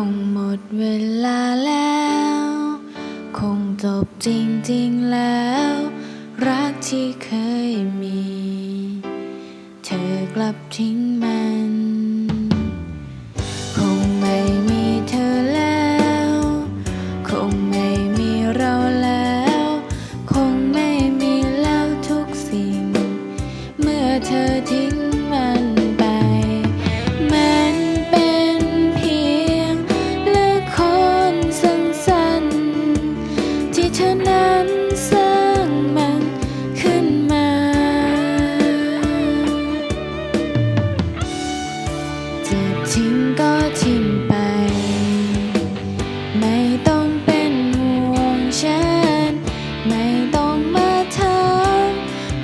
คงหมดเวลาแล้ว คงจบจริงๆแล้ว รักที่เคยมี เธอกลับทิ้งมา ทิ้งก็ทิ้งไป ไม่ต้องเป็นห่วงฉัน ไม่ต้องมาถาม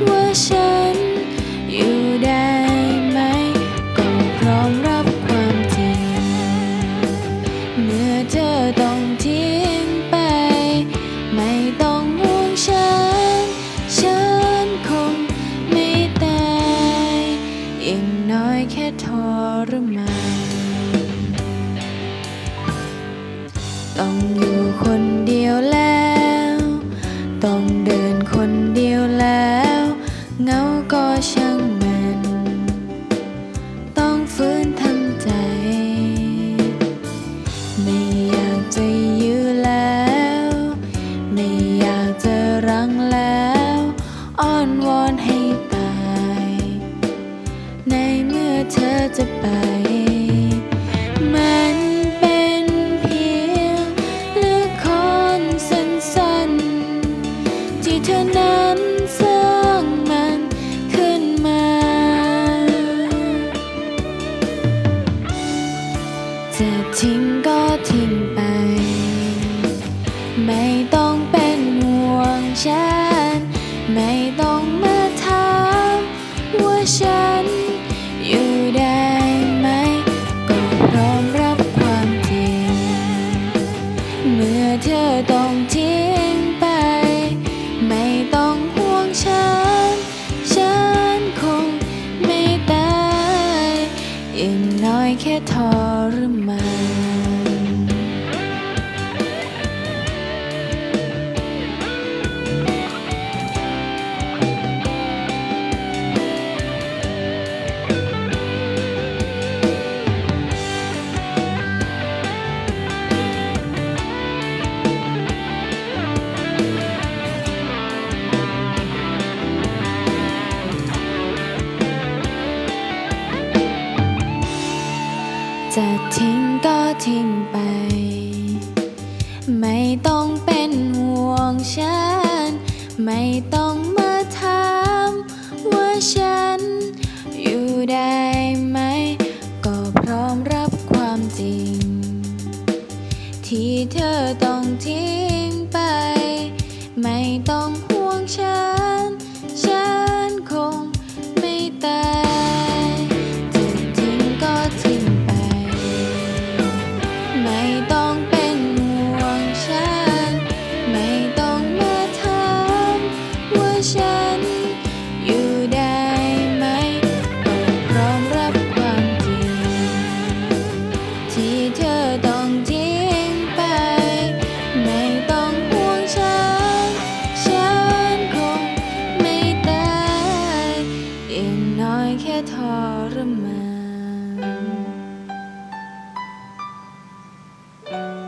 ว่าฉันอยู่ได้ไหม ก็พร้อมรับความจริง เมื่อเธอต้องทิ้งไป ไม่ต้องห่วงฉัน ฉันคงไม่ตายอย่างน้อยแค่ทรมาน ต้องอยู่คนเดียวแล้ว ต้องเดินคนเดียวแล้ว เงาก็ช่างมัน ต้องฟื้นทำใจ ไม่อยากจะยื้อแล้ว ไม่อยากจะรั้งแล้ว อ้อนวอนให้ตาย ในเมื่อเธอจะไป ก็ทิ้งไป ไม่ต้องเป็นห่วงฉัน ไม่ต้องมาถามว่าฉันอยู่ได้ไหม ก็พร้อมรับความจริง เมื่อเธอต้องทิ้งไป ไม่ต้องห่วงฉัน ฉันคงไม่ตายอย่างน้อยแค่ทรมาน จะทิ้งก็ทิ้งไป ไม่ต้องเป็นห่วงฉัน ไม่ต้องมาถามว่าฉัน อยู่ได้ไหม ก็พร้อมรับความจริง ที่เธอต้องทิ้งไป ไม่ต้องห่วงฉัน รมาน